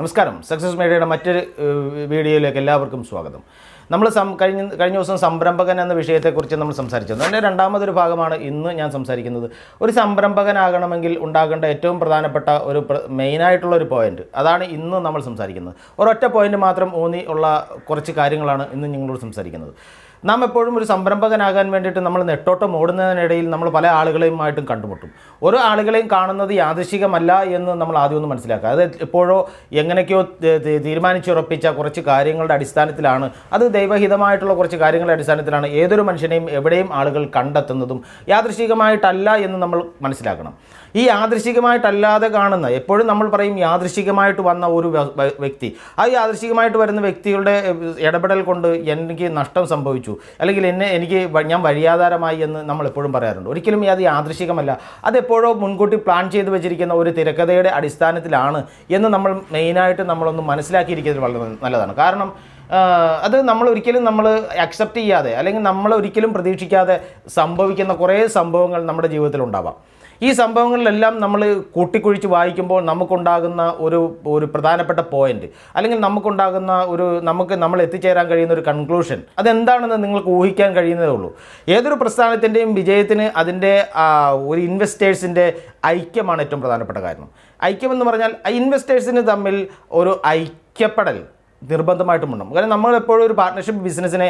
നമസ്കാരം. സക്സസ് മീഡിയയുടെ മറ്റൊരു വീഡിയോയിലേക്ക് എല്ലാവർക്കും സ്വാഗതം. നമ്മൾ സം കഴിഞ്ഞ കഴിഞ്ഞ ദിവസം സംരംഭകൻ എന്ന വിഷയത്തെക്കുറിച്ച് നമ്മൾ സംസാരിച്ചത് അതിന്റെ രണ്ടാമതൊരു ഭാഗമാണ് ഇന്ന് ഞാൻ സംസാരിക്കുന്നത്. ഒരു സംരംഭകനാകണമെങ്കിൽ ഉണ്ടാകേണ്ട ഏറ്റവും പ്രധാനപ്പെട്ട ഒരു മെയിനായിട്ടുള്ള ഒരു പോയിന്റ് അതാണ് ഇന്ന് നമ്മൾ സംസാരിക്കുന്നത്. ഒരൊറ്റ പോയിന്റ് മാത്രം ഊന്നി ഉള്ള കുറച്ച് കാര്യങ്ങളാണ് ഇന്ന് നിങ്ങളോട് സംസാരിക്കുന്നത്. നാം എപ്പോഴും ഒരു സംരംഭകനാകാൻ വേണ്ടിയിട്ട് നമ്മൾ നെട്ടോട്ടം ഓടുന്നതിനിടയിൽ നമ്മൾ പല ആളുകളെയുമായിട്ടും കണ്ടുമുട്ടും. ഓരോ ആളുകളെയും കാണുന്നത് യാദൃശികമല്ല എന്ന് നമ്മൾ ആദ്യം ഒന്ന് മനസ്സിലാക്കുക. അത് എപ്പോഴോ എങ്ങനെയൊക്കെയോ തീരുമാനിച്ചുറപ്പിച്ച കുറച്ച് കാര്യങ്ങളുടെ അടിസ്ഥാനത്തിലാണ്. അത് ദൈവഹിതമായിട്ടുള്ള കുറച്ച് കാര്യങ്ങളുടെ അടിസ്ഥാനത്തിലാണ് ഏതൊരു മനുഷ്യനെയും എവിടെയും ആളുകൾ കണ്ടെത്തുന്നതും യാദൃശികമായിട്ടല്ല എന്ന് നമ്മൾ മനസ്സിലാക്കണം. ഈ യാദൃശികമായിട്ടല്ലാതെ കാണുന്ന എപ്പോഴും നമ്മൾ പറയും യാദൃശികമായിട്ട് വന്ന ഒരു വ്യ- വ്യ- വ്യക്തി. ആ യാദൃശികമായിട്ട് വരുന്ന വ്യക്തികളുടെ ഇടപെടൽ കൊണ്ട് എനിക്ക് നഷ്ടം സംഭവിച്ചു. അല്ലെങ്കിൽ എന്നെ എനിക്ക് ഞാൻ വഴിയാധാരമായി എന്ന് നമ്മൾ എപ്പോഴും പറയാറുണ്ട്. ഒരിക്കലും അത് യാദൃശികമല്ല. അതെപ്പോഴോ മുൻകൂട്ടി പ്ലാൻ ചെയ്ത് വെച്ചിരിക്കുന്ന ഒരു തിരക്കഥയുടെ അടിസ്ഥാനത്തിലാണ് എന്ന് നമ്മൾ മെയിനായിട്ട് നമ്മളൊന്ന് മനസ്സിലാക്കിയിരിക്കുന്നത് വളരെ നല്ലതാണ്. കാരണം അത് നമ്മൾ ഒരിക്കലും നമ്മൾ അക്സെപ്റ്റ് ചെയ്യാതെ അല്ലെങ്കിൽ നമ്മൾ ഒരിക്കലും പ്രതീക്ഷിക്കാതെ സംഭവിക്കുന്ന കുറേ സംഭവങ്ങൾ നമ്മുടെ ജീവിതത്തിൽ ഉണ്ടാവാം. ഈ സംഭവങ്ങളിലെല്ലാം നമ്മൾ കൂട്ടിക്കുഴിച്ച് വായിക്കുമ്പോൾ നമുക്കുണ്ടാകുന്ന ഒരു ഒരു പ്രധാനപ്പെട്ട പോയിന്റ് അല്ലെങ്കിൽ നമുക്കുണ്ടാകുന്ന ഒരു നമുക്ക് നമ്മൾ എത്തിച്ചേരാൻ കഴിയുന്ന ഒരു കൺക്ലൂഷൻ അതെന്താണെന്ന് നിങ്ങൾക്ക് ഊഹിക്കാൻ കഴിയുന്നതേ ഉള്ളൂ. ഏതൊരു പ്രസ്ഥാനത്തിന്റെയും വിജയത്തിന് അതിന്റെ ഒരു ഇൻവെസ്റ്റേഴ്സിന്റെ ഐക്യമാണ് ഏറ്റവും പ്രധാനപ്പെട്ട കാരണം. ഐക്യമെന്ന് പറഞ്ഞാൽ ഇൻവെസ്റ്റേഴ്സിന് തമ്മിൽ ഒരു ഐക്യപ്പെടൽ. നിർബന്ധമായിട്ടും ഉണ്ടാവും കാരണം നമ്മൾ എപ്പോഴും ഒരു പാർട്ട്ണർഷിപ്പ് ബിസിനസ്സിനെ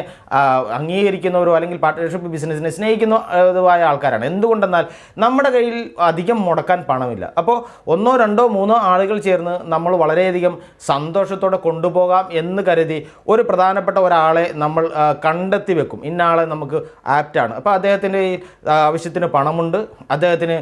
അംഗീകരിക്കുന്നവരോ അല്ലെങ്കിൽ പാർട്ട്ണർഷിപ്പ് ബിസിനസ്സിനെ സ്നേഹിക്കുന്നതുമായ ആൾക്കാരാണ്. എന്തുകൊണ്ടെന്നാൽ നമ്മുടെ കയ്യിൽ അധികം മുടക്കാൻ പണമില്ല. അപ്പോൾ ഒന്നോ രണ്ടോ മൂന്നോ ആളുകൾ ചേർന്ന് നമ്മൾ വളരെയധികം സന്തോഷത്തോടെ കൊണ്ടുപോകാം എന്ന് കരുതി ഒരു പ്രധാനപ്പെട്ട ഒരാളെ നമ്മൾ കണ്ടെത്തി വെക്കും. ഇന്നാളെ നമുക്ക് ആപ്റ്റാണ് അപ്പോൾ അദ്ദേഹത്തിന്റെ ആവശ്യത്തിന് പണമുണ്ട്. അദ്ദേഹത്തിന്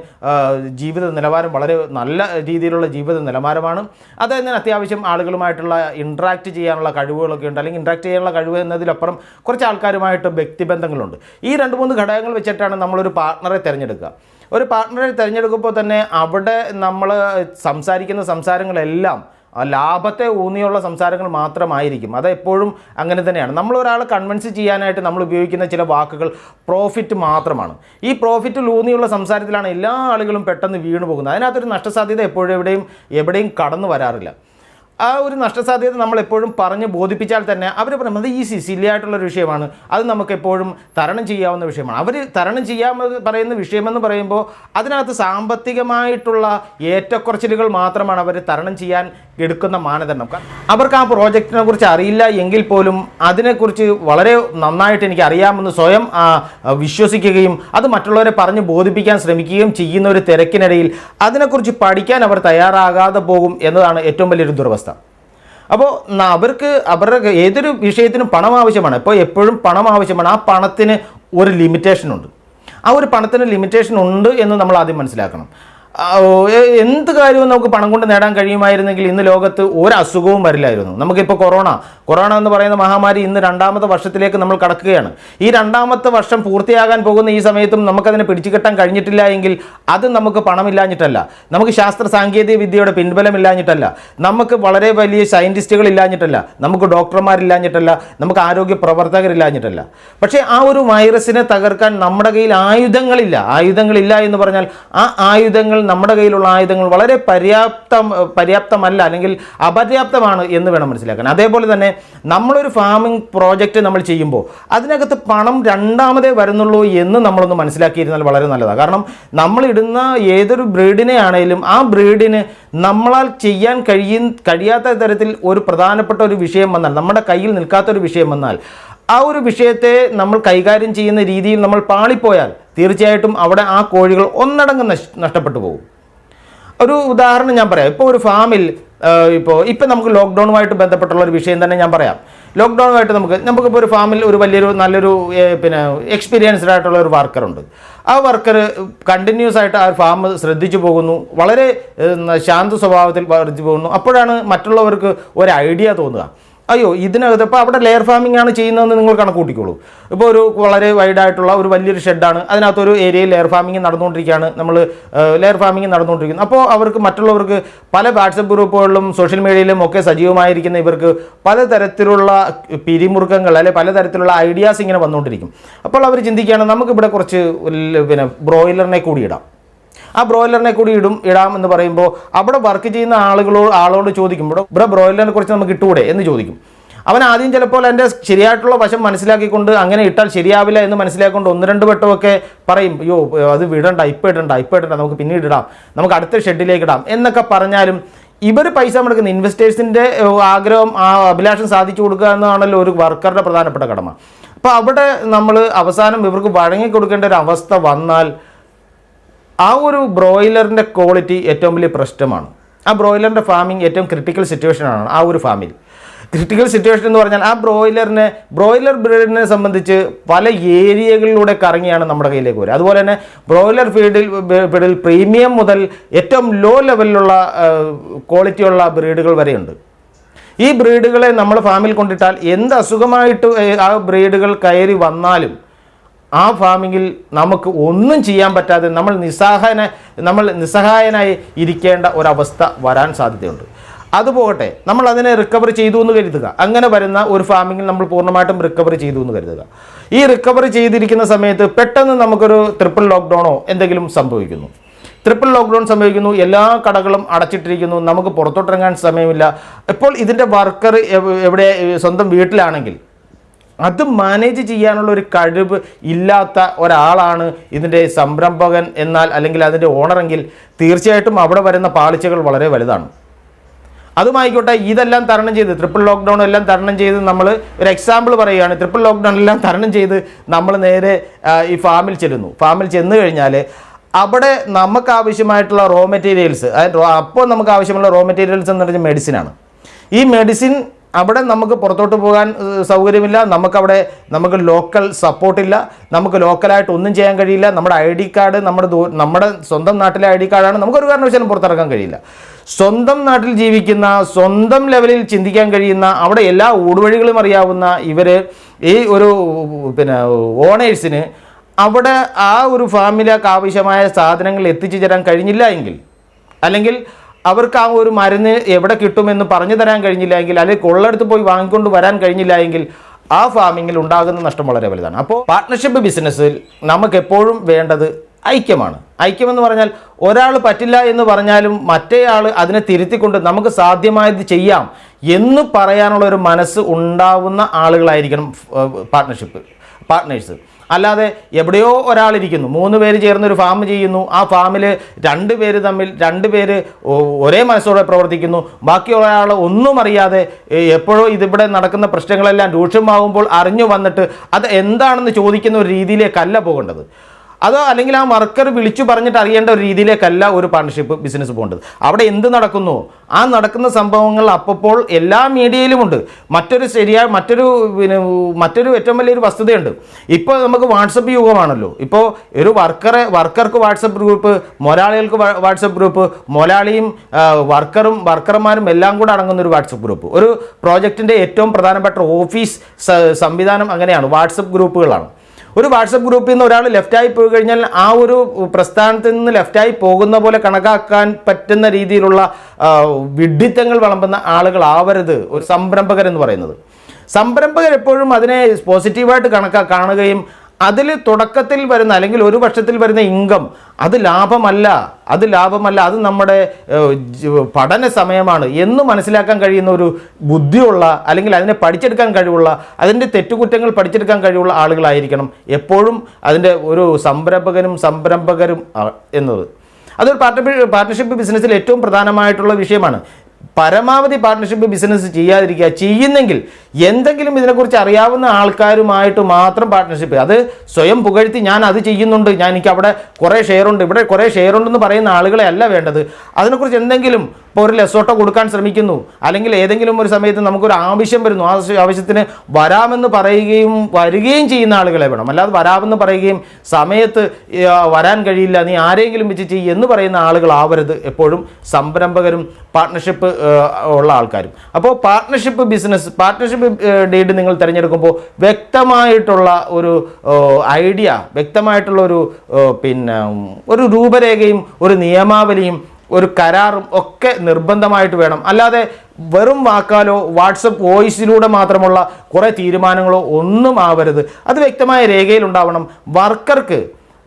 ജീവിത നിലവാരം വളരെ നല്ല രീതിയിലുള്ള ജീവിത നിലവാരമാണ്. അദ്ദേഹത്തിന് അത്യാവശ്യം ആളുകളുമായിട്ടുള്ള ഇൻട്രാക്ട് ചെയ്യാനുള്ള കഴിവുകളൊക്കെ ഉണ്ട് അല്ലെങ്കിൽ ഇൻട്രാക്ട് ചെയ്യാനുള്ള കഴിവ് എന്നതിലപ്പുറം കുറച്ച് ആൾക്കാരുമായിട്ട് വ്യക്തിബന്ധങ്ങളുണ്ട്. ഈ രണ്ട് മൂന്ന് ഘടകങ്ങൾ വെച്ചിട്ടാണ് നമ്മളൊരു പാർട്ണറെ തിരഞ്ഞെടുക്കുക. ഒരു പാർട്ണറെ തിരഞ്ഞെടുക്കുമ്പോൾ തന്നെ അവിടെ നമ്മൾ സംസാരിക്കുന്ന സംസാരങ്ങളെല്ലാം ലാഭത്തെ ഊന്നിയുള്ള സംസാരങ്ങൾ മാത്രമായിരിക്കും. അത് എപ്പോഴും അങ്ങനെ തന്നെയാണ്. നമ്മൾ ഒരാളെ കൺവിൻസ് ചെയ്യാനായിട്ട് നമ്മൾ ഉപയോഗിക്കുന്ന ചില വാക്കുകൾ പ്രോഫിറ്റ് മാത്രമാണ്. ഈ പ്രോഫിറ്റിൽ ഊന്നിയുള്ള സംസാരത്തിലാണ് എല്ലാ ആളുകളും പെട്ടെന്ന് വീണു പോകുന്നത് അതിനകത്തൊരു നഷ്ടസാധ്യത എപ്പോഴും എവിടെയും എവിടെയും കടന്നു വരാറില്ല. ആ ഒരു നഷ്ടസാധ്യത നമ്മൾ എപ്പോഴും പറഞ്ഞ് ബോധിപ്പിച്ചാൽ തന്നെ അവർ പറയുന്നത് ഈസി സില്ലി ആയിട്ടുള്ളൊരു വിഷയമാണ്. അത് നമുക്കെപ്പോഴും തരണം ചെയ്യാവുന്ന വിഷയമാണ്. അവർ തരണം ചെയ്യാമെന്ന് പറയുന്ന വിഷയമെന്ന് പറയുമ്പോൾ അതിനകത്ത് സാമ്പത്തികമായിട്ടുള്ള ഏറ്റക്കുറച്ചിലുകൾ മാത്രമാണ് അവർ തരണം ചെയ്യാൻ എടുക്കുന്ന മാനദണ്ഡം. അവർക്ക് ആ പ്രോജക്റ്റിനെ കുറിച്ച് അറിയില്ല എങ്കിൽ പോലും അതിനെക്കുറിച്ച് വളരെ നന്നായിട്ട് എനിക്ക് അറിയാമെന്ന് സ്വയം വിശ്വസിക്കുകയും അത് മറ്റുള്ളവരെ പറഞ്ഞ് ബോധിപ്പിക്കാൻ ശ്രമിക്കുകയും ചെയ്യുന്ന ഒരു തിരക്കിനിടയിൽ അതിനെക്കുറിച്ച് പഠിക്കാൻ അവർ തയ്യാറാകാതെ പോകും എന്നതാണ് ഏറ്റവും വലിയൊരു ദുരവസ്ഥ. അപ്പോൾ അവർക്ക് അവരുടെ ഏതൊരു വിഷയത്തിനും പണം ആവശ്യമാണ്. ഇപ്പോൾ എപ്പോഴും പണം ആവശ്യമാണ്. ആ പണത്തിന് ഒരു ലിമിറ്റേഷൻ ഉണ്ട് ആ ഒരു പണത്തിന് ലിമിറ്റേഷൻ ഉണ്ട് എന്ന് നമ്മൾ ആദ്യം മനസ്സിലാക്കണം. എന്ത് കാര്യവും നമുക്ക് പണം കൊണ്ട് നേടാൻ കഴിയുമായിരുന്നെങ്കിൽ ഇന്ന് ലോകത്ത് ഒരു അസുഖവും വരില്ലായിരുന്നു. നമുക്കിപ്പോൾ കൊറോണ. കൊറോണ എന്ന് പറയുന്ന മഹാമാരി ഇന്ന് രണ്ടാമത്തെ വർഷത്തിലേക്ക് നമ്മൾ കടക്കുകയാണ്. ഈ രണ്ടാമത്തെ വർഷം പൂർത്തിയാകാൻ പോകുന്ന ഈ സമയത്തും നമുക്കതിനെ പിടിച്ചു കെട്ടാൻ കഴിഞ്ഞിട്ടില്ല എങ്കിൽ അത് നമുക്ക് പണമില്ലാഞ്ഞിട്ടല്ല. നമുക്ക് ശാസ്ത്ര സാങ്കേതിക വിദ്യയുടെ പിൻബലമില്ലാഞ്ഞിട്ടല്ല. നമുക്ക് വളരെ വലിയ സയന്റിസ്റ്റുകൾ ഇല്ലാഞ്ഞിട്ടല്ല. നമുക്ക് ഡോക്ടർമാരില്ലാഞ്ഞിട്ടല്ല. നമുക്ക് ആരോഗ്യ പ്രവർത്തകരില്ലാഞ്ഞിട്ടല്ല. പക്ഷേ ആ ഒരു വൈറസിനെ തകർക്കാൻ നമ്മുടെ കയ്യിൽ ആയുധങ്ങളില്ല. ആയുധങ്ങളില്ല എന്ന് പറഞ്ഞാൽ ആ ആയുധങ്ങൾ നമ്മുടെ കയ്യിലുള്ള ആയുധങ്ങൾ വളരെ പര്യാപ്തം പര്യാപ്തമല്ല അല്ലെങ്കിൽ അപര്യാപ്തമാണ് എന്ന് വേണം മനസ്സിലാക്കാൻ. അതേപോലെ തന്നെ നമ്മളൊരു ഫാമിംഗ് പ്രോജക്റ്റ് നമ്മൾ ചെയ്യുമ്പോൾ അതിനകത്ത് പണം രണ്ടാമതേ വരുന്നുള്ളൂ എന്ന് നമ്മളൊന്ന് മനസ്സിലാക്കിയിരുന്നാൽ വളരെ നല്ലതാണ് കാരണം നമ്മളിടുന്ന ഏതൊരു ബ്രീഡിനെ ആണെങ്കിലും ആ ബ്രീഡിന് നമ്മളാൽ ചെയ്യാൻ കഴിയ കഴിയാത്ത തരത്തിൽ ഒരു പ്രധാനപ്പെട്ട ഒരു വിഷയം വന്നാൽ നമ്മുടെ കയ്യിൽ നിൽക്കാത്തൊരു വിഷയം വന്നാൽ ആ ഒരു വിഷയത്തെ നമ്മൾ കൈകാര്യം ചെയ്യുന്ന രീതിയിൽ നമ്മൾ പാളിപ്പോയാൽ തീർച്ചയായിട്ടും അവിടെ ആ കോഴികൾ ഒന്നടങ്കം നഷ് നഷ്ടപ്പെട്ടു പോകും. ഒരു ഉദാഹരണം ഞാൻ പറയാം. ഇപ്പോൾ ഒരു ഫാമിൽ ഇപ്പോൾ ഇപ്പം നമുക്ക് ലോക്ക്ഡൗണുമായിട്ട് ബന്ധപ്പെട്ടുള്ള ഒരു വിഷയം തന്നെ ഞാൻ പറയാം. ലോക്ക്ഡൗണുമായിട്ട് നമുക്ക് നമുക്കിപ്പോൾ ഒരു ഫാമിൽ ഒരു വലിയൊരു നല്ലൊരു പിന്നെ എക്സ്പീരിയൻസ്ഡ് ആയിട്ടുള്ള ഒരു വർക്കറുണ്ട് ആ വർക്കർ കണ്ടിന്യൂസ് ആയിട്ട് ആ ഫാം ശ്രദ്ധിച്ചു പോകുന്നു. വളരെ ശാന്ത സ്വഭാവത്തിൽ വർദ്ധിച്ചു പോകുന്നു. അപ്പോഴാണ് മറ്റുള്ളവർക്ക് ഒരു ഐഡിയ തോന്നുക. അയ്യോ ഇതിനകത്ത് ഇപ്പോൾ അവിടെ ലെയർ ഫാമിംഗ് ആണ് ചെയ്യുന്നതെന്ന് നിങ്ങൾ കണക്ക് കൂട്ടിക്കോളൂ ഇപ്പോൾ ഒരു വളരെ വൈഡായിട്ടുള്ള ഒരു വലിയൊരു ഷെഡാണ് അതിനകത്തൊരു ഏരിയയിൽ ലെയർ ഫാമിംഗ് നടന്നുകൊണ്ടിരിക്കുകയാണ്. നമ്മൾ ലെയർ ഫാമിംഗ് നടന്നുകൊണ്ടിരിക്കുന്നത് അപ്പോൾ അവർക്ക് മറ്റുള്ളവർക്ക് പല വാട്സപ്പ് ഗ്രൂപ്പുകളിലും സോഷ്യൽ മീഡിയയിലും ഒക്കെ സജീവമായിരിക്കുന്ന ഇവർക്ക് പലതരത്തിലുള്ള പിരിമുറുക്കങ്ങൾ അല്ലെ പലതരത്തിലുള്ള ഐഡിയാസ് ഇങ്ങനെ വന്നുകൊണ്ടിരിക്കും. അപ്പോൾ അവർ ചിന്തിക്കുകയാണ് നമുക്കിവിടെ കുറച്ച് പിന്നെ ബ്രോയിലറിനെ കൂടി ഇടാം. ആ ബ്രോയിലറിനെ കൂടി ഇടും ഇടാം എന്ന് പറയുമ്പോൾ അവിടെ വർക്ക് ചെയ്യുന്ന ആളുകളോട് ആളോട് ചോദിക്കുമ്പോൾ ഇവിടെ ബ്രോയിലറിനെ കുറിച്ച് നമുക്ക് ഇട്ടുകൂടെ? എന്ന് ചോദിക്കും. അവൻ ആദ്യം ചിലപ്പോൾ എന്റെ ശരിയായിട്ടുള്ള വശം മനസ്സിലാക്കിക്കൊണ്ട് അങ്ങനെ ഇട്ടാൽ ശരിയാവില്ല എന്ന് മനസ്സിലാക്കിക്കൊണ്ട് ഒന്ന് രണ്ട് വട്ടമൊക്കെ പറയും അയ്യോ അത് വിടണ്ട ഇപ്പം ഇടണ്ട ഇപ്പം ഇടണ്ട നമുക്ക് പിന്നീട് ഇടാം നമുക്ക് അടുത്ത ഷെഡിലേക്ക് ഇടാം എന്നൊക്കെ പറഞ്ഞാലും ഇവർ പൈസ മുടക്കുന്ന ഇൻവെസ്റ്റേഴ്സിന്റെ ആഗ്രഹം ആ അഭിലാഷം സാധിച്ചു കൊടുക്കുക എന്നതാണല്ലോ ഒരു വർക്കറുടെ പ്രധാനപ്പെട്ട കടമ. അപ്പോൾ അവിടെ നമ്മൾ അവസാനം ഇവർക്ക് വഴങ്ങി കൊടുക്കേണ്ട ഒരു അവസ്ഥ വന്നാൽ ആ ഒരു ബ്രോയിലറിന്റെ ക്വാളിറ്റി ഏറ്റവും വലിയ പ്രശ്നമാണ്. ആ ബ്രോയിലറിന്റെ ഫാമിംഗ് ഏറ്റവും ക്രിട്ടിക്കൽ സിറ്റുവേഷനാണ് ആ ഒരു ഫാമിൽ ക്രിട്ടിക്കൽ സിറ്റുവേഷൻ എന്ന് പറഞ്ഞാൽ ആ ബ്രോയിലറിനെ ബ്രോയിലർ ബ്രീഡിനെ സംബന്ധിച്ച് പല ഏരിയകളിലൂടെ കറങ്ങിയാണ് നമ്മുടെ കയ്യിലേക്ക് വരിക. അതുപോലെ തന്നെ ബ്രോയിലർ ഫീഡിൽ ഫീഡിൽ പ്രീമിയം മുതൽ ഏറ്റവും ലോ ലെവലിലുള്ള ക്വാളിറ്റിയുള്ള ബ്രീഡുകൾ വരെയുണ്ട്. ഈ ബ്രീഡുകളെ നമ്മൾ ഫാമിൽ കൊണ്ടിട്ടാൽ എന്ത് അസുഖമായിട്ട് ആ ബ്രീഡുകൾ കയറി വന്നാലും ആ ഫാമിങ്ങിൽ നമുക്ക് ഒന്നും ചെയ്യാൻ പറ്റാതെ നമ്മൾ നിസ്സഹായന നമ്മൾ നിസ്സഹായനായി ഇരിക്കേണ്ട ഒരവസ്ഥ വരാൻ സാധ്യതയുണ്ട്. അതുപോകട്ടെ നമ്മൾ അതിനെ റിക്കവർ ചെയ്തു എന്ന് കരുതുക. അങ്ങനെ വരുന്ന ഒരു ഫാമിങ്ങിൽ നമ്മൾ പൂർണമായിട്ടും റിക്കവർ ചെയ്തു എന്ന് കരുതുക. ഈ റിക്കവർ ചെയ്തിരിക്കുന്ന സമയത്ത് പെട്ടെന്ന് നമുക്കൊരു ട്രിപ്പിൾ ലോക്ക്ഡൗണോ എന്തെങ്കിലും സംഭവിക്കുന്നു. ട്രിപ്പിൾ ലോക്ക്ഡൗൺ സംഭവിക്കുന്നു എല്ലാ കടകളും അടച്ചിട്ടിരിക്കുന്നു നമുക്ക് പുറത്തോട്ടിറങ്ങാൻ സമയമില്ല. ഇപ്പോൾ ഇതിന്റെ വർക്കർ എവിടെ സ്വന്തം വീട്ടിലാണെങ്കിൽ അത് മാനേജ് ചെയ്യാനുള്ള ഒരു കഴിവ് ഇല്ലാത്ത ഒരാളാണ് ഇതിന്റെ സംരംഭകൻ എന്നാൽ അല്ലെങ്കിൽ അതിന്റെ ഓണറെങ്കിൽ തീർച്ചയായിട്ടും അവിടെ വരുന്ന പാളിച്ചകൾ വളരെ വലുതാണ്. അതുമായിക്കോട്ടെ ഇതെല്ലാം തരണം ചെയ്ത് ട്രിപ്പിൾ ലോക്ക്ഡൗൺ എല്ലാം തരണം ചെയ്ത് നമ്മൾ ഒരു എക്സാമ്പിൾ പറയുകയാണ്. ട്രിപ്പിൾ ലോക്ക്ഡൗൺ എല്ലാം തരണം ചെയ്ത് നമ്മൾ നേരെ ഈ ഫാമിൽ ചെല്ലുന്നു. ഫാമിൽ ചെന്ന് കഴിഞ്ഞാൽ അവിടെ നമുക്ക് ആവശ്യമായിട്ടുള്ള റോ മെറ്റീരിയൽസ് അപ്പോൾ നമുക്ക് ആവശ്യമുള്ള റോ മെറ്റീരിയൽസ് എന്ന് പറഞ്ഞാൽ മെഡിസിനാണ് ഈ മെഡിസിൻ അവിടെ നമുക്ക് പുറത്തോട്ട് പോകാൻ സൗകര്യമില്ല. നമുക്കവിടെ നമുക്ക് ലോക്കൽ സപ്പോർട്ടില്ല നമുക്ക് ലോക്കലായിട്ട് ഒന്നും ചെയ്യാൻ കഴിയില്ല. നമ്മുടെ ഐ ഡി കാർഡ് നമ്മുടെ നമ്മുടെ സ്വന്തം നാട്ടിലെ ഐ ഡി കാർഡാണ്. നമുക്കൊരു കാരണവശാലും പുറത്തിറക്കാൻ കഴിയില്ല. സ്വന്തം നാട്ടിൽ ജീവിക്കുന്ന സ്വന്തം ലെവലിൽ ചിന്തിക്കാൻ കഴിയുന്ന അവിടെ എല്ലാ ഊടുവഴികളും അറിയാവുന്ന ഇവർ ഈ ഒരു പിന്നെ ഓണേഴ്സിന് അവിടെ ആ ഒരു ഫാമിലേക്ക് ആവശ്യമായ സാധനങ്ങൾ എത്തിച്ചു തരാൻ കഴിഞ്ഞില്ല എങ്കിൽ അല്ലെങ്കിൽ അവർക്ക് ആ ഒരു മരുന്ന് എവിടെ കിട്ടുമെന്ന് പറഞ്ഞു തരാൻ കഴിഞ്ഞില്ല എങ്കിൽ അല്ലെങ്കിൽ കൊള്ളെടുത്ത് പോയി വാങ്ങിക്കൊണ്ട് വരാൻ കഴിഞ്ഞില്ല എങ്കിൽ ആ ഫാമിങ്ങിൽ ഉണ്ടാകുന്ന നഷ്ടം വളരെ വലുതാണ്. അപ്പോൾ പാർട്ട്ണർഷിപ്പ് ബിസിനസ്സിൽ നമുക്ക് എപ്പോഴും വേണ്ടത് ഐക്യമാണ്. ഐക്യമെന്ന് പറഞ്ഞാൽ ഒരാൾ പറ്റില്ല എന്ന് പറഞ്ഞാലും മറ്റേയാൾ അതിനെ തിരുത്തിക്കൊണ്ട് നമുക്ക് സാധ്യമായത് ചെയ്യാം എന്ന് പറയാനുള്ള ഒരു മനസ്സ് ഉണ്ടാവുന്ന ആളുകളായിരിക്കണം പാർട്ട്ണർഷിപ്പ് പാർട്ട്നേഴ്സ് അല്ലാതെ എവിടെയോ ഒരാളിരിക്കുന്നു. മൂന്ന് പേര് ചേർന്ന് ഒരു ഫാം ചെയ്യുന്നു. ആ ഫാമിൽ രണ്ട് പേര് തമ്മിൽ രണ്ട് പേര് ഒരേ മനസ്സോടെ പ്രവർത്തിക്കുന്നു. ബാക്കി ഒരാൾ ഒന്നും അറിയാതെ എപ്പോഴും ഇതിവിടെ നടക്കുന്ന പ്രശ്നങ്ങളെല്ലാം രൂക്ഷമാകുമ്പോൾ അറിഞ്ഞു വന്നിട്ട് അത് എന്താണെന്ന് ചോദിക്കുന്ന ഒരു രീതിയിലേക്കല്ല പോകേണ്ടത്. അതോ അല്ലെങ്കിൽ ആ വർക്കർ വിളിച്ചു പറഞ്ഞിട്ട് അറിയേണ്ട ഒരു രീതിയിലേക്കല്ല ഒരു പാർട്ണർഷിപ്പ് ബിസിനസ് പോകേണ്ടത്. അവിടെ എന്ത് നടക്കുന്നു? ആ നടക്കുന്ന സംഭവങ്ങൾ അപ്പോൾ എല്ലാ മീഡിയയിലുമുണ്ട് മറ്റൊരു ശരിയായ മറ്റൊരു പിന്നെ മറ്റൊരു ഏറ്റവും വലിയൊരു വസ്തുതയുണ്ട്. ഇപ്പോൾ നമുക്ക് വാട്സപ്പ് യുഗമാണല്ലോ. ഇപ്പോൾ ഒരു വർക്കറെ വർക്കർക്ക് വാട്സപ്പ് ഗ്രൂപ്പ് മൊലാളികൾക്ക് വാ- വാട്സപ്പ് ഗ്രൂപ്പ് മൊലാളിയും വർക്കറും വർക്കർമാരും എല്ലാം കൂടെ അടങ്ങുന്ന ഒരു വാട്സപ്പ് ഗ്രൂപ്പ് ഒരു പ്രോജക്റ്റിന്റെ ഏറ്റവും പ്രധാനപ്പെട്ട ഓഫീസ് സംവിധാനം അങ്ങനെയാണ്. വാട്സപ്പ് ഗ്രൂപ്പുകളാണ്. ഒരു വാട്സപ്പ് ഗ്രൂപ്പിൽ നിന്ന് ഒരാൾ ലെഫ്റ്റായി പോയി കഴിഞ്ഞാൽ ആ ഒരു പ്രസ്ഥാനത്തിൽ നിന്ന് ലെഫ്റ്റായി പോകുന്ന പോലെ കണക്കാക്കാൻ പറ്റുന്ന രീതിയിലുള്ള വിഡിത്തങ്ങൾ വളമ്പുന്ന ആളുകളാവരുത്. ഒരു സംരംഭകരെന്ന് പറയുന്നത്. സംരംഭകർ എപ്പോഴും അതിനെ പോസിറ്റീവായിട്ട് കണക്കാ കാണുകയും അതിൽ തുടക്കത്തിൽ വരുന്ന അല്ലെങ്കിൽ ഒരു വർഷത്തിൽ വരുന്ന ഇൻകം അത് ലാഭമല്ല. അത് ലാഭമല്ല. അത് നമ്മുടെ പഠന സമയമാണ്. എന്ന് മനസ്സിലാക്കാൻ കഴിയുന്ന ഒരു ബുദ്ധിയുള്ള അല്ലെങ്കിൽ അതിനെ പഠിച്ചെടുക്കാൻ കഴിവുള്ള അതിന്റെ തെറ്റുകുറ്റങ്ങൾ പഠിച്ചെടുക്കാൻ കഴിവുള്ള ആളുകളായിരിക്കണം എപ്പോഴും അതിന്റെ ഒരു സംരംഭകനും സംരംഭകരും എന്നത്. അതൊരു പാർട്ട് പാർട്ട്ണർഷിപ്പ് ബിസിനസ്സിൽ ഏറ്റവും പ്രധാനമായിട്ടുള്ള വിഷയമാണ്. പരമാവധി പാർട്ട്ണർഷിപ്പ് ബിസിനസ് ചെയ്യാതിരിക്കുക ചെയ്യുന്നെങ്കിൽ എന്തെങ്കിലും ഇതിനെക്കുറിച്ച് അറിയാവുന്ന ആൾക്കാരുമായിട്ട് മാത്രം പാർട്ട്ണർഷിപ്പ് അത് സ്വയം പുകഴ്ത്തി ഞാൻ അത് ചെയ്യുന്നുണ്ട് ഞാൻ എനിക്ക് അവിടെ കുറേ ഷെയർ ഉണ്ട് ഇവിടെ കുറേ ഷെയർ ഉണ്ടെന്ന് പറയുന്ന ആളുകളെ അല്ല വേണ്ടത്. അതിനെക്കുറിച്ച് എന്തെങ്കിലും ഇപ്പോൾ ഒരു ലെസോട്ടോ കൊടുക്കാൻ ശ്രമിക്കുന്നു അല്ലെങ്കിൽ ഏതെങ്കിലും ഒരു സമയത്ത് നമുക്കൊരു ആവശ്യം വരുന്നു ആ ആവശ്യത്തിന് വരാമെന്ന് പറയുകയും വരികയും ചെയ്യുന്ന ആളുകളെ വേണം. അല്ലാതെ വരാമെന്ന് പറയുകയും സമയത്ത് വരാൻ കഴിയില്ല നീ ആരെങ്കിലും വെച്ച് ചെയ്യും എന്ന് പറയുന്ന ആളുകളാവരുത്. എപ്പോഴും സംരംഭകരും പാർട്ട്ണർഷിപ്പ് ഉള്ള ആൾക്കാരും. അപ്പോൾ പാർട്ട്ണർഷിപ്പ് ബിസിനസ് പാർട്ട്ണർഷിപ്പ് ഡീഡ് നിങ്ങൾ തിരഞ്ഞെടുക്കുമ്പോൾ വ്യക്തമായിട്ടുള്ള ഒരു ഐഡിയ വ്യക്തമായിട്ടുള്ള ഒരു പിന്നെ ഒരു രൂപരേഖയും ഒരു നിയമാവലിയും ഒരു കരാറും ഒക്കെ നിർബന്ധമായിട്ട് വേണം. അല്ലാതെ വെറും വാക്കാലോ വാട്സപ്പ് വോയിസിലൂടെ മാത്രമുള്ള കുറേ തീരുമാനങ്ങളോ ഒന്നും ആവരുത്. അത് വ്യക്തമായ രേഖയിലുണ്ടാവണം വർക്കർക്ക്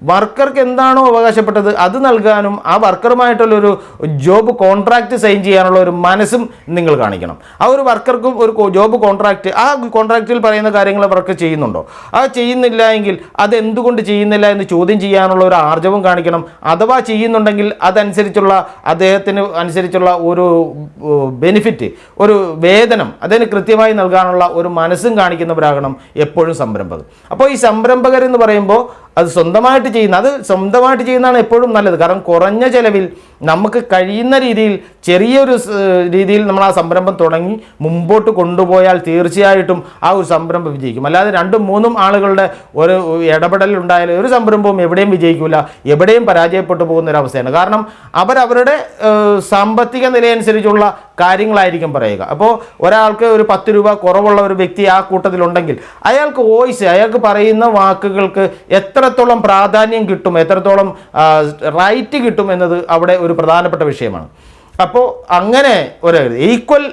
വർക്കർക്ക് എന്താണോ അവകാശപ്പെട്ടത് അത് നൽകാനും ആ വർക്കറുമായിട്ടുള്ളൊരു ജോബ് കോൺട്രാക്റ്റ് സൈൻ ചെയ്യാനുള്ള ഒരു മനസ്സും നിങ്ങൾ കാണിക്കണം. ആ ഒരു വർക്കർക്കും ഒരു ജോബ് കോൺട്രാക്റ്റ് ആ കോൺട്രാക്റ്റിൽ പറയുന്ന കാര്യങ്ങൾ വർക്ക് ചെയ്യുന്നുണ്ടോ? ആ ചെയ്യുന്നില്ല എങ്കിൽ അതെന്തുകൊണ്ട് ചെയ്യുന്നില്ല എന്ന് ചോദ്യം ചെയ്യാനുള്ള ഒരു ആർജവം കാണിക്കണം. അഥവാ ചെയ്യുന്നുണ്ടെങ്കിൽ അതനുസരിച്ചുള്ള അദ്ദേഹത്തിന് അനുസരിച്ചുള്ള ഒരു ബെനിഫിറ്റ് ഒരു വേതനം അതിന് കൃത്യമായി നൽകാനുള്ള ഒരു മനസ്സും കാണിക്കുന്നവരാകണം എപ്പോഴും സംരംഭകർ. അപ്പോൾ ഈ സംരംഭകർ എന്ന് പറയുമ്പോൾ അത് സ്വന്തമായിട്ട് ചെയ്യുന്ന അത് സ്വന്തമായിട്ട് ചെയ്യുന്നതാണ് എപ്പോഴും നല്ലത്. കാരണം കുറഞ്ഞ ചിലവിൽ നമുക്ക് കഴിയുന്ന രീതിയിൽ ചെറിയൊരു രീതിയിൽ നമ്മൾ ആ സംരംഭം തുടങ്ങി മുമ്പോട്ട് കൊണ്ടുപോയാൽ തീർച്ചയായിട്ടും ആ ഒരു സംരംഭം വിജയിക്കും. അല്ലാതെ രണ്ടും മൂന്നും ആളുകളുടെ ഒരു ഇടപെടൽ ഉണ്ടായാൽ ഒരു സംരംഭവും എവിടെയും വിജയിക്കില്ല എവിടെയും പരാജയപ്പെട്ടു പോകുന്ന ഒരു അവസ്ഥയാണ്. കാരണം അവരവരുടെ സാമ്പത്തിക നിലയനുസരിച്ചുള്ള കാര്യങ്ങളായിരിക്കും പറയുക. അപ്പോൾ ഒരാൾക്ക് ഒരു പത്ത് രൂപ കുറവുള്ള ഒരു വ്യക്തി ആ കൂട്ടത്തിലുണ്ടെങ്കിൽ അയാൾക്ക് വോയിസ് അയാൾക്ക് പറയുന്ന വാക്കുകൾക്ക് എത്രത്തോളം പ്രാധാന്യം കിട്ടും എത്രത്തോളം റൈറ്റ് കിട്ടും എന്നത് അവിടെ ഒരു പ്രധാനപ്പെട്ട വിഷയമാണ്. അപ്പോൾ അങ്ങനെ ഒരു ഈക്വൽ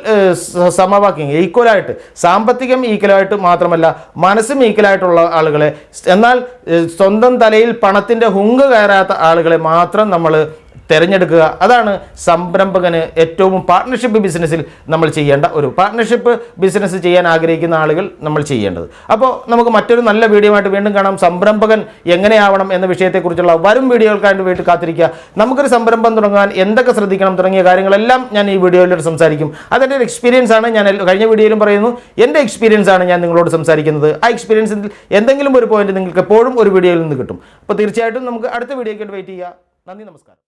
സമവാക്യം ഈക്വലായിട്ട് സാമ്പത്തികം ഈക്വലായിട്ട് മാത്രമല്ല മനസ്സും ഈക്വലായിട്ടുള്ള ആളുകളെ എന്നാൽ സ്വന്തം തലയിൽ പണത്തിന്റെ ഹുങ്ക് കയറാത്ത ആളുകളെ മാത്രം നമ്മൾ തിരഞ്ഞെടുക്കുക. അതാണ് സംരംഭകന് ഏറ്റവും പാർട്ട്ണർഷിപ്പ് ബിസിനസ്സിൽ നമ്മൾ ചെയ്യേണ്ട ഒരു പാർട്ട്ണർഷിപ്പ് ബിസിനസ് ചെയ്യാൻ ആഗ്രഹിക്കുന്ന ആളുകൾ നമ്മൾ ചെയ്യേണ്ടത്. അപ്പോൾ നമുക്ക് മറ്റൊരു നല്ല വീഡിയോ ആയിട്ട് വീണ്ടും കാണാം. സംരംഭകൻ എങ്ങനെയാവണം എന്ന വിഷയത്തെക്കുറിച്ചുള്ള വരും വീഡിയോകൾക്കായിട്ട് വീട്ടിൽ കാത്തിരിക്കുക. നമുക്കൊരു സംരംഭം തുടങ്ങാൻ എന്തൊക്കെ ശ്രദ്ധിക്കണം തുടങ്ങിയ കാര്യങ്ങളെല്ലാം ഞാൻ ഈ വീഡിയോയിലൂടെ സംസാരിക്കും. അതെന്റെ ഒരു എക്സ്പീരിയൻസ് ആണ്. ഞാൻ കഴിഞ്ഞ വീഡിയോയിലും പറയുന്നു. എന്റെ എക്സ്പീരിയൻസ് ആണ് ഞാൻ നിങ്ങളോട് സംസാരിക്കുന്നത്. ആ എക്സ്പീരിയൻസിൽ എന്തെങ്കിലും ഒരു പോയിന്റ് നിങ്ങൾക്ക് എപ്പോഴും ഒരു വീഡിയോയിൽ നിന്ന് കിട്ടും. അപ്പോൾ തീർച്ചയായിട്ടും നമുക്ക് അടുത്ത വീഡിയോയ്ക്ക് വെയിറ്റ് ചെയ്യുക നന്ദി നമസ്കാരം.